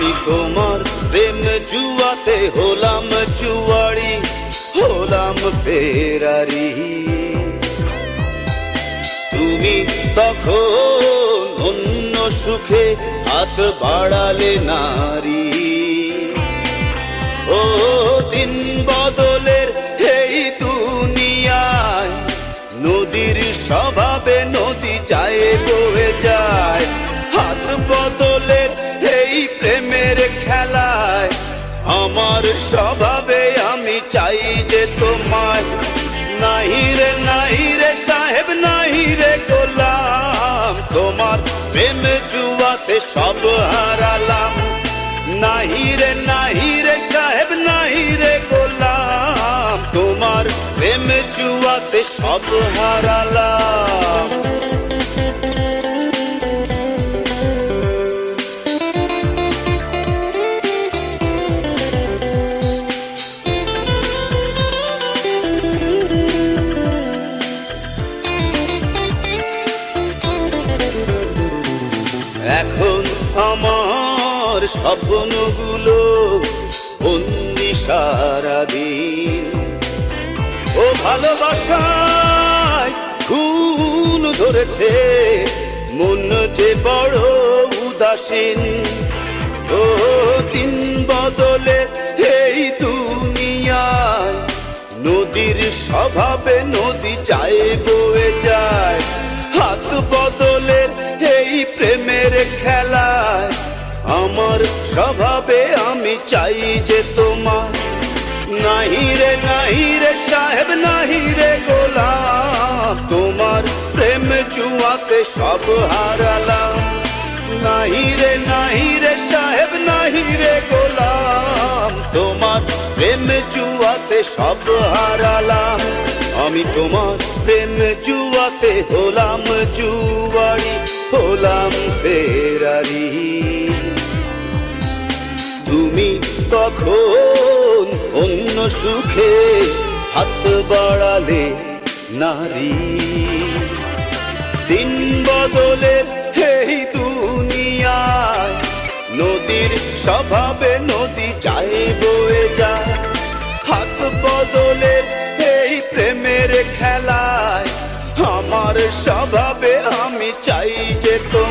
আমি তোমার প্রেম জুয়াতে হলাম জুয়ারি হলাম ফেরারি। তুমি তখন অন্য সুখে হাত বাড়ালে নারী। চাই যে তোমায়। নাহি রে নাহি রে, সাহেব, নাহি রে গোলাম। তোমার প্রেম জুয়াতে সব হারালাম। নাহি রে নাহি রে, সাহেব, নাহি রে গোলাম। তোমার প্রেম জুয়াতে সব হারালাম। এখন আমার স্বপ্নগুলো বন্দি সারাদিন। ও ভালোবাসায় খুন ধরেছে মন যে বড় উদাসীন। ও দিন বদলে এই দুনিয়ায় নদীর স্বভাবে আমার স্বভাবে আমি চাই যে তোমার। নাহি রে নাহি রে, সাহেব, নাহি রে গোলাম। তোমার প্রেম জুয়াতে সব হারালাম। নাহি রে নাহি রে, সাহেব, নাহি রে গোলাম। তোমার প্রেম জুয়াতে সব হারালাম। আমি তোমার প্রেম জুয়াতে হলাম, জুয়ারি হলাম ফেরারি। তখন অন্য সুখে হাত বাড়ালে নারী। দিন বদলের এই দুনিয়ায় নদীর স্বভাবে নদী যায় বয়ে যায়। হাত বদলের এই প্রেমের খেলায় আমার স্বভাবে আমি চাই যে তোমার